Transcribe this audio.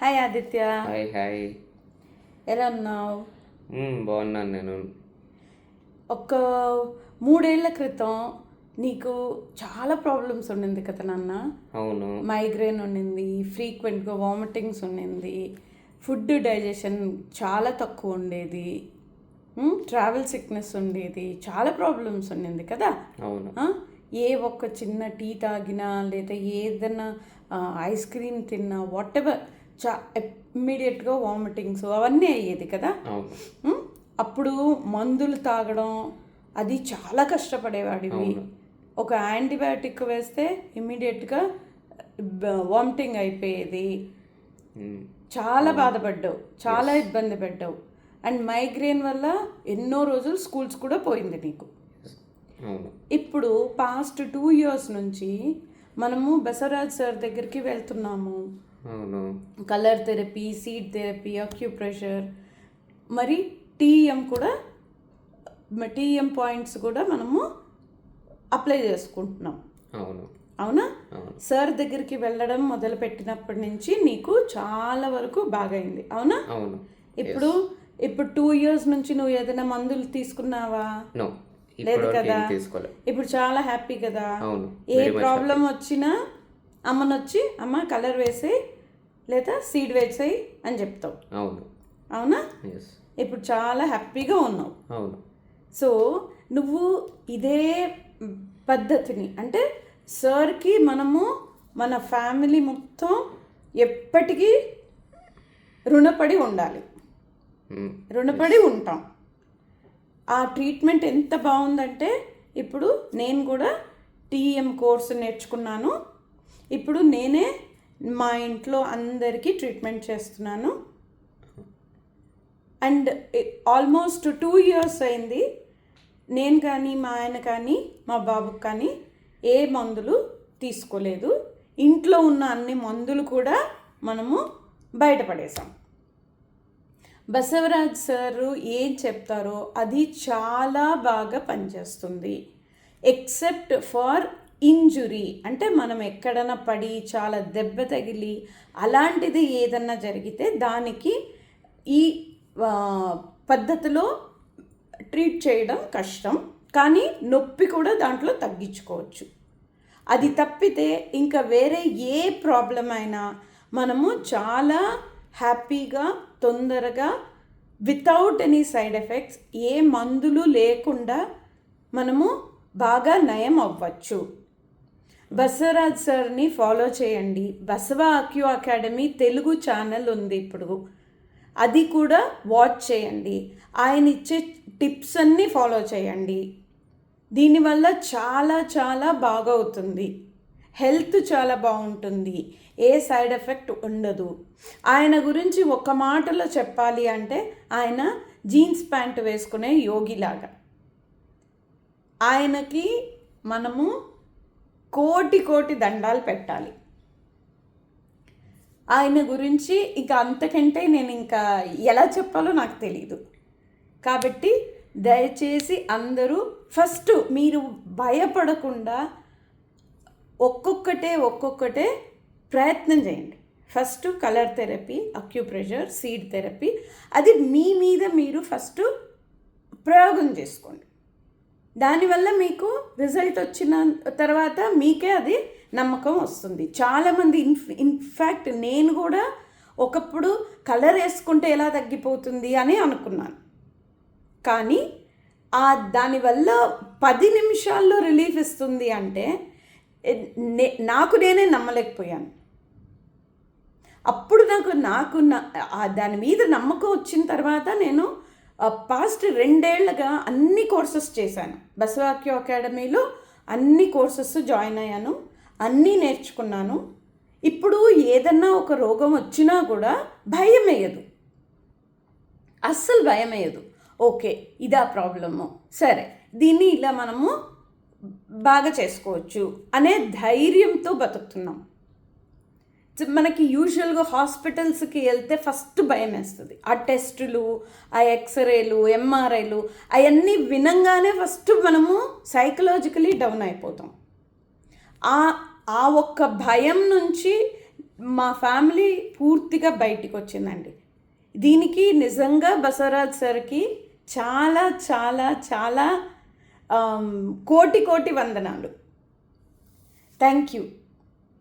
Hi Aditya hi hi ఎలా ఉన్నావు? బాగున్నాను నేను. ఒక మూడేళ్ళ క్రితం నీకు చాలా ప్రాబ్లమ్స్ ఉండింది కదా నాన్న. అవును. మైగ్రేన్ ఉండింది ఫ్రీక్వెంట్గా వామిటింగ్స్ ఉండింది ఫుడ్ డైజెషన్ చాలా తక్కువ ఉండేది ట్రావెల్ సిక్నెస్ ఉండేది చాలా ప్రాబ్లమ్స్ ఉండింది కదా. అవును? ఏ ఒక్క చిన్న టీ తాగినా లేదా ఏదైనా ఐస్ క్రీమ్ తిన్నా వాట్ ఎవర్ చా ఇమ్మీడియట్గా వామిటింగ్స్ అవన్నీ అయ్యేది కదా? అప్పుడు మందులు తాగడం అది చాలా కష్టపడేవాడివి. ఒక యాంటీబయాటిక్ వేస్తే ఇమ్మీడియట్గా వామిటింగ్ అయిపోయేది. చాలా బాధపడ్డావు. చాలా ఇబ్బంది పడ్డావు. అండ్ మైగ్రేన్ వల్ల ఎన్నో రోజులు స్కూల్స్ కూడా పోయింది నీకు. ఇప్పుడు పాస్ట్ టూ ఇయర్స్ నుంచి మనము బసవరాజ్ సార్ దగ్గరికి వెళ్తున్నాము. Colour therapy seed therapy acupressure మరి టీఎం కూడా టీఎం పాయింట్స్ కూడా మనము అప్లై చేసుకుంటున్నాం. అవును. సార్ దగ్గరికి వెళ్ళడం మొదలు పెట్టినప్పటి నుంచి నీకు చాలా వరకు బాగైంది. అవునా? అవును. ఇప్పుడు ఇప్పుడు టూ ఇయర్స్ నుంచి నువ్వు ఏదైనా మందులు తీసుకున్నావా? నో లేదు కదా. ఇప్పుడు చాలా హ్యాపీ కదా. ఏ ప్రాబ్లం వచ్చినా అమ్మనొచ్చి అమ్మ కలర్ వేసేయి లేదా సీడ్ వేసేయి అని చెప్తావు. అవును. అవునా? ఇప్పుడు చాలా హ్యాపీగా ఉన్నావు. అవును. సో నువ్వు ఇదే పద్ధతిని అంటే సార్కి మనము మన ఫ్యామిలీ మొత్తం ఎప్పటికీ రుణపడి ఉండాలి. మ్మ్, రుణపడి ఉంటాం. ఆ ట్రీట్మెంట్ ఎంత బాగుందంటే ఇప్పుడు నేను కూడా టీఎం కోర్సు నేర్చుకున్నాను. ఇప్పుడు నేనే మా ఇంట్లో అందరికీ ట్రీట్మెంట్ చేస్తున్నాను. అండ్ ఆల్మోస్ట్ టూ ఇయర్స్ అయింది. నేను కానీ మా ఆయన కానీ మా బాబుకి కానీ ఏ మందులు తీసుకోలేదు. ఇంట్లో ఉన్న అన్ని మందులు కూడా మనము బయటపడేసాం. బసవరాజ్ సారు ఏం చెప్తారో అది చాలా బాగా పనిచేస్తుంది. Except for injury. అంటే మనం ఎక్కడైనా పడి చాలా దెబ్బ తగిలి అలాంటిది ఏదన్నా జరిగితే దానికి ఈ పద్ధతిలో ట్రీట్ చేయడం కష్టం. కానీ నొప్పి కూడా దాంట్లో తగ్గించుకోవచ్చు. అది తప్పితే ఇంకా వేరే ఏ ప్రాబ్లం అయినా మనము చాలా హ్యాపీగా తొందరగా వితౌట్ ఎనీ సైడ్ ఎఫెక్ట్స్ ఏ మందులు లేకుండా మనము బాగా నయం అవ్వచ్చు. బసవరాజ్ సార్ని ఫాలో చేయండి. Basava acu academy Telugu channel ఉంది ఇప్పుడు. అది కూడా వాచ్ చేయండి. ఆయన ఇచ్చే టిప్స్ అన్నీ ఫాలో చేయండి. దీనివల్ల చాలా చాలా బాగవుతుంది. హెల్త్ చాలా బాగుంటుంది. ఏ సైడ్ ఎఫెక్ట్ ఉండదు. ఆయన గురించి ఒక మాటలో చెప్పాలి అంటే ఆయన జీన్స్ ప్యాంట్ వేసుకునే యోగిలాగా. ఆయనకి మనము కోటి కోటి దండాలు పెట్టాలి. ఆయన గురించి ఇక అంతకంటే నేను ఇంకా ఎలా చెప్పాలో నాకు తెలియదు కాబట్టి దయచేసి అందరూ ఫస్ట్ మీరు భయపడకుండా ఒక్కొక్కటే ఒక్కొక్కటే ప్రయత్నం చేయండి. First colour therapy acupressure seed therapy. అది మీ మీద మీరు ఫస్ట్ ప్రయోగం చేసుకోండి. దానివల్ల మీకు రిజల్ట్ వచ్చిన తర్వాత మీకే అది నమ్మకం వస్తుంది. చాలామంది ఇన్ ఇన్ఫ్యాక్ట్ నేను కూడా ఒకప్పుడు కలర్ వేసుకుంటే ఎలా తగ్గిపోతుంది అని అనుకున్నాను. కానీ ఆ దానివల్ల పది నిమిషాల్లో రిలీఫ్ ఇస్తుంది అంటే నే- నాకు నేనే నమ్మలేకపోయాను. అప్పుడు నాకు నాకు దాని మీద నమ్మకం వచ్చిన తర్వాత నేను పాస్ట్ రెండేళ్ళుగా అన్ని కోర్సెస్ చేశాను. బసవాక్యో అకాడమీలో అన్ని కోర్సెస్ జాయిన్ అయ్యాను అన్నీ నేర్చుకున్నాను. ఇప్పుడు ఏదన్నా ఒక రోగం వచ్చినా కూడా భయం వేయదు అస్సలు భయం వేయదు ఓకే ఇదా ప్రాబ్లము. సరే దీన్ని ఇలా మనము బాగా చేసుకోవచ్చు అనే ధైర్యంతో బతుకుతున్నాం. మనకి యూజువల్గా హాస్పిటల్స్కి వెళ్తే ఫస్ట్ భయం వేస్తుంది. ఆ టెస్టులు ఆ ఎక్స్రేలు ఎంఆర్ఐలు అవన్నీ వినంగానే ఫస్ట్ మనము సైకలాజికలీ డౌన్ అయిపోతాం. ఆ ఆ ఒక్క భయం నుంచి మా ఫ్యామిలీ పూర్తిగా బయటికి వచ్చిందండి దీనికి నిజంగా బసవరాజ్ సార్కి చాలా చాలా చాలా కోటి కోటి వందనాలు. Thank you